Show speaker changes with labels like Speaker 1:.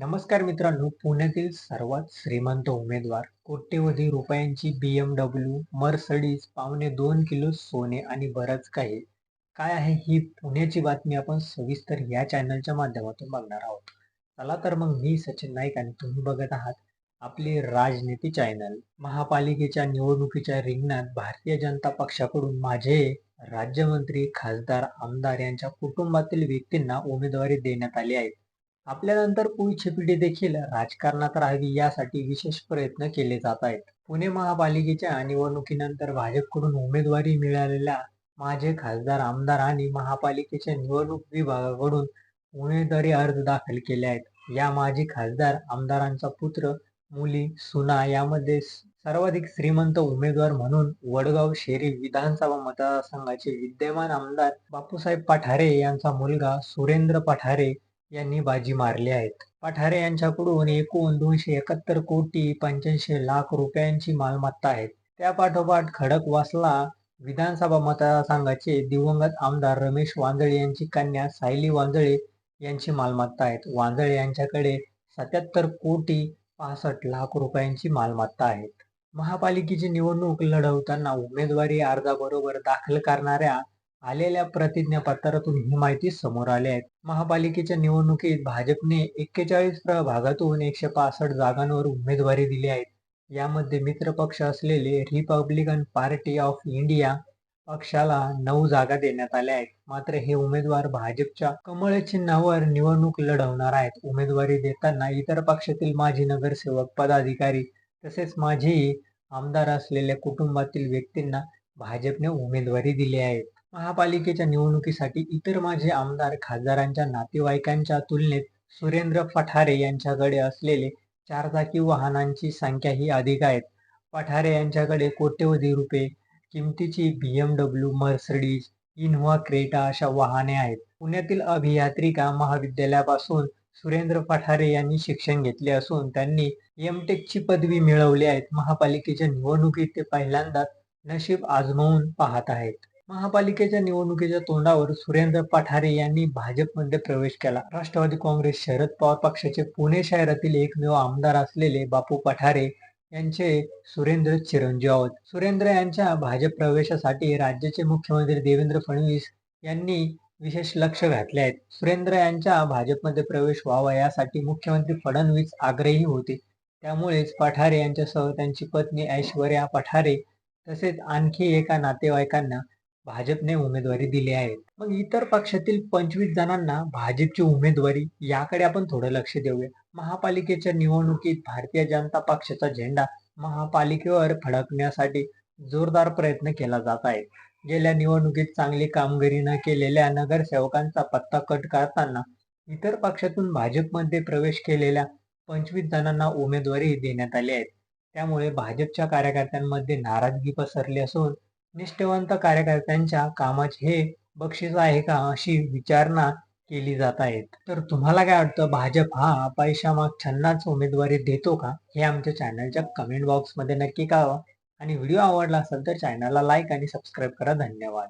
Speaker 1: नमस्कार मित्रांनो पुण्यातील सर्वात श्रीमंत उमेदवार कोट्यवधी रुपयांची बी एम डब्ल्यू मर्सडीज पावणे दोन किलो सोने आणि बरंच काही. काय आहे ही पुण्याची बातमी आपण सविस्तर या चॅनलच्या माध्यमातून बघणार आहोत. चला तर मग मी सचिन नाईक आणि तुम्ही बघत आहात आपली राजनीती चॅनल. महापालिकेच्या निवडणुकीच्या रिंगणात भारतीय जनता पक्षाकडून माझे राज्यमंत्री खासदार आमदार यांच्या कुटुंबातील व्यक्तींना उमेदवारी देण्यात आली आहे. आपल्यानंतर पुढची पिढी देखील राजकारणात राहावी यासाठी विशेष प्रयत्न केले जात आहेत. पुणे महापालिकेच्या निवडणुकीनंतर भाजपकडून उमेदवारी मिळालेल्या माझे खासदार आमदार आणि महापालिकेच्या निवडणूक विभागाकडून उमेदवारी अर्ज दाखल केले आहेत. या माजी खासदार आमदारांचा पुत्र मुली सुना यामध्ये सर्वाधिक श्रीमंत उमेदवार म्हणून वडगाव शेरी विधानसभा मतदारसंघाचे विद्यमान आमदार बापूसाहेब पठारे यांचा मुलगा सुरेंद्र पठारे यांनी बाजी मारली आहेत. पठारे यांच्याकडून एकूण दोनशे एकाहत्तर कोटी पंच्याऐंशी लाख रुपयांची मालमत्ता आहे त्या पाठोपाठ खडकवासला विधानसभा मतदारसंघाचे दिवंगत आमदार रमेश वांजळे यांची कन्या सायली वांजळे यांची मालमत्ता आहेत. वांजळे यांच्याकडे सत्याहत्तर कोटी पासष्ट लाख रुपयांची मालमत्ता आहेत. महापालिकेची निवडणूक लढवताना उमेदवारी अर्जाबरोबर दाखल करणाऱ्या आलेल्या प्रतिज्ञापत्रातून ही माहिती समोर आली आहे. महापालिकेच्या निवडणुकीत भाजपने एक्केचाळीस प्रभागातून एकशे पासष्ट जागांवर उमेदवारी दिली आहे. यामध्ये मित्र पक्ष असलेले रिपब्लिकन पार्टी ऑफ इंडिया पक्षाला नऊ जागा देण्यात आल्या आहेत. मात्र हे उमेदवार भाजपच्या कमळ चिन्हावर निवडणूक लढवणार आहेत. उमेदवारी देताना इतर पक्षातील माजी नगरसेवक पदाधिकारी तसेच माजी आमदार असलेल्या कुटुंबातील व्यक्तींना भाजपने उमेदवारी दिली आहे. महापालिकेच्या निवडणुकीसाठी इतर माझे आमदार खासदारांच्या नातेवाईकांच्या तुलनेत सुरेंद्र पठारे यांच्याकडे असलेले चारचाकी वाहनांची संख्या ही अधिक आहेत. पठारे यांच्याकडे कोट्यवधी रुपये किमतीची B M W Mercedes Innova Creta अशा वाहने आहेत. पुण्यातील अभियांत्रिका महाविद्यालयापासून सुरेंद्र पठारे यांनी शिक्षण घेतले असून त्यांनी एमटेकची पदवी मिळवली आहेत महापालिकेच्या निवडणुकीत ते पहिल्यांदाच नशीब आजमावून पाहत आहेत. महापालिकेच्या निवडणुकीच्या तोंडावर सुरेंद्र पठारे यांनी भाजपमध्ये प्रवेश केला. राष्ट्रवादी काँग्रेस शरद पवार पक्षाचे पुणे शहरातील एकमेव आमदार असलेले बापू पठारे यांचे सुरेंद्र चिरंजीव आहोत. सुरेंद्र यांच्या भाजप प्रवेशासाठी राज्याचे मुख्यमंत्री देवेंद्र फडणवीस यांनी विशेष लक्ष घातले आहेत सुरेंद्र यांच्या भाजपमध्ये प्रवेश व्हावा यासाठी मुख्यमंत्री फडणवीस आग्रही होते. त्यामुळेच पठारे यांच्यासह त्यांची पत्नी ऐश्वर्या पठारे तसेच आणखी एका नातेवाईकांना भाजपने उमेदवारी दिली आहे मग इतर पक्षातील पंचवीस जणांना भाजपची उमेदवारी याकडे आपण थोडं लक्ष देऊया. महापालिकेच्या निवडणुकीत भारतीय जनता पक्षाचा झेंडा महापालिकेवर फडकण्यासाठी जोरदार प्रयत्न केला जात आहे. गेल्या निवडणुकीत चांगली कामगिरी न केलेल्या नगरसेवकांचा पत्ता कट करताना इतर पक्षातून भाजपमध्ये प्रवेश केलेल्या पंचवीस जणांना उमेदवारी देण्यात आली आहे. त्यामुळे भाजपच्या कार्यकर्त्यांमध्ये नाराजगी पसरली असून निष्ठेवंत कार्यकर्त्यांच्या कामाचे हे बक्षीस आहे का अशी विचारणा केली जात आहेत. तर तुम्हाला काय वाटतं भाजप हा पैशामाग छन्नाच उमेदवारी देतो का? हे आमच्या चॅनलच्या कमेंट बॉक्समध्ये नक्की कळवा. आणि व्हिडिओ आवडला असेल तर चॅनलला लाईक आणि सबस्क्राईब करा. धन्यवाद.